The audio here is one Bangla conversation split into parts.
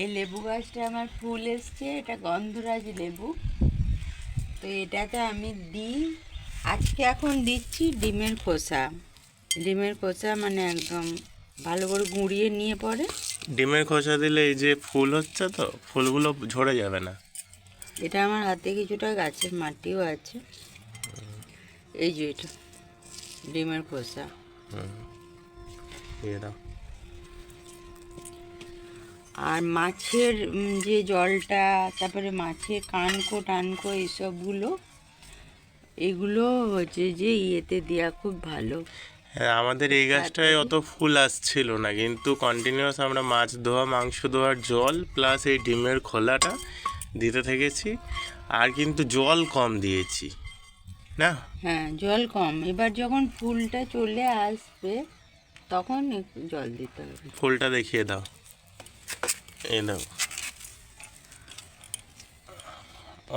এই লেবু গাছটা আমার ফুল এসছে এটা গন্ধরাজ লেবু। তো এটাতে আমি দিই আজকে এখন দিচ্ছি ডিমের খোসা। ডিমের খোসা মানে একদম ভালো করে গুঁড়িয়ে নিয়ে পরে। ডিমের খোসা দিলে এই যে ফুল হচ্ছে তো ফুলগুলো ঝরে যাবে না। এটা আমার হাতে কিছুটা গাছের মাটিও আছে। এই যে এটা ডিমের খোসা। দিয়ে দাও। আর মাছের যে জলটা তারপরে মাছের কানকো টানকো এইসবগুলো এগুলো হচ্ছে যে ইয়েতে দেওয়া খুব ভালো। হ্যাঁ আমাদের এই গাছটায় অত ফুল আসছিল না কিন্তু কন্টিনিউয়াস আমরা মাছ ধোয়া মাংস ধোয়ার জল প্লাস এই ডিমের খোলাটা দিতে থেকেছি আর কিন্তু জল কম দিয়েছি না? হ্যাঁ জল কম। এবার যখন ফুলটা চলে আসবে তখন জল দিতে হবে। ফুলটা দেখিয়ে দাও। এই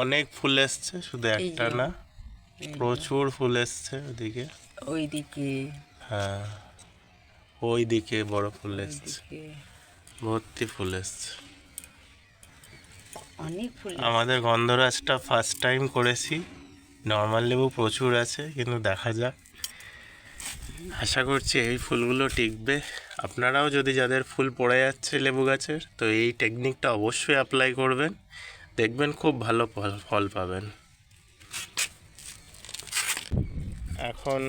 অনেক ফুল এসছে শুধু একটা না প্রচুর ফুল এসছে ওদিকে ওইদিকে। হ্যাঁ ওই দিকে বড় ফুল এসছে। ভর্তি ফুল এসছে। অনেক ফুল আমাদের গন্ধরাজটা ফার্স্ট টাইম করেছি। নর্মাল লেবু প্রচুর আছে কিন্তু দেখা যাক। আশা করছি এই ফুলগুলো টিকবে। আপনারাও যদি যাদের ফুল পড়ে যাচ্ছে লেবু গাছের, তো এই টেকনিকটা অবশ্যই অ্যাপ্লাই করবেন। দেখবেন খুব ভালো ফল ফল পাবেন। এখন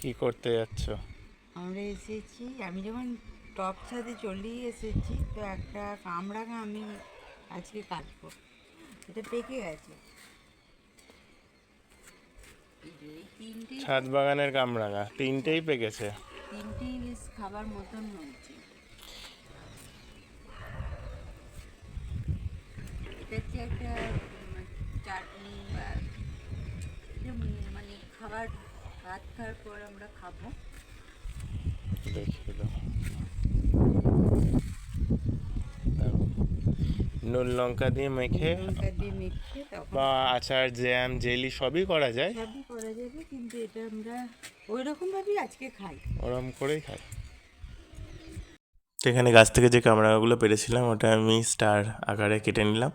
কি করতে যাচ্ছ? আমরা এসেছি, আমি যখন টপ ছাদে চলেই এসেছি, তো একটা কামরাঙা আমি আজকে কাটবো। এটা পেকে গেছে। ছাদ বাগানের কামরাঙা তিনটেই পেকেছে। তিনটেই বেশ খাবার মতন হয়েছে। এটা হচ্ছে একটা চাটনি মানে খাবার ভাত খাওয়ার পর আমরা খাব। দাও। নুন লঙ্কা দিয়ে মেখে লঙ্কা দিয়ে মেখে তখন বা আচার জ্যাম জেলি সবই করা যায়। সবই করা যাবে কিন্তু এটা আমরা ওই রকমভাবেই আজকে খাই। ওরম করেই খাই। তো এখানে গাছ থেকে যে কামরাঙাগুলো পেরেছিলাম ওটা আমি স্টার আকারে কেটে নিলাম।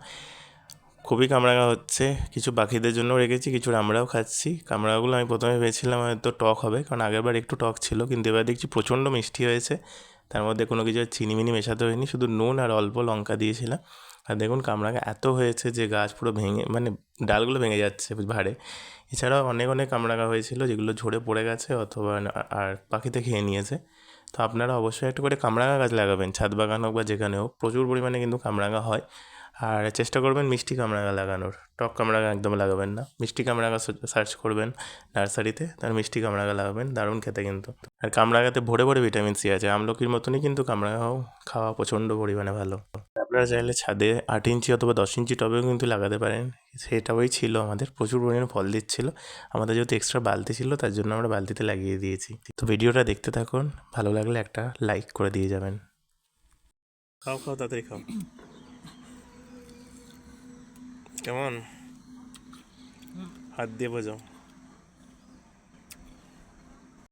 খুবই কামরাঙা হচ্ছে কিছু পাখিদের জন্য রেখেছি কিছু আমরাও খাচ্ছি। কামরাঙাগুলো আমি প্রথমে ভেবেছিলাম হয়তো টক হবে কারণ আগেরবার একটু টক ছিল কিন্তু এবার দেখছি প্রচণ্ড মিষ্টি হয়েছে। তার মধ্যে কোনো কিছু চিনি মিনি মেশাতে হয়নি শুধু নুন আর অল্প লঙ্কা দিয়েছিলাম। আর দেখুন কামরাঙা এত হয়েছে যে গাছ পুরো ভেঙে মানে ডালগুলো ভেঙে যাচ্ছে ভারে এছাড়াও অনেক অনেক কামরাঙা হয়েছিল যেগুলো ঝরে পড়ে গেছে অথবা আর পাখিতে খেয়ে নিয়েছে। তো আপনারা অবশ্যই একটু করে কামরাঙা গাছ লাগাবেন, ছাদ বাগান হোক বা যেখানে হোক। প্রচুর পরিমাণে কিন্তু কামরাঙা হয়। আর চেষ্টা করবেন মিষ্টি কামরাঙা লাগানোর। টক কামরাঙা একদম লাগাবেন না। মিষ্টি কামরাঙা সার্চ করবেন নার্সারিতে তার মিষ্টি কামরাঙা লাগাবেন, দারুণ খেতে কিন্তু। আর কামরাঙাতে ভরে ভরে ভিটামিন সি আছে। আমলকির মতনই কিন্তু কামরাঙাও খাওয়া প্রচণ্ড পরিমাণে ভালো। আপনারা চাইলে ছাদে আট ইঞ্চি অথবা দশ ইঞ্চি টবেও কিন্তু লাগাতে পারেন। সেটাই ছিল আমাদের। প্রচুর পরিমাণে ফল দিচ্ছিল। আমাদের যেহেতু এক্সট্রা বালতি ছিল, তার জন্য আমরা বালতিতে লাগিয়ে দিয়েছি। তো ভিডিওটা দেখতে থাকুন। ভালো লাগলে একটা লাইক করে দিয়ে যাবেন। খাও খাও, তাড়াতাড়ি খাও। কেমন? হাত দিয়ে বোঝাও।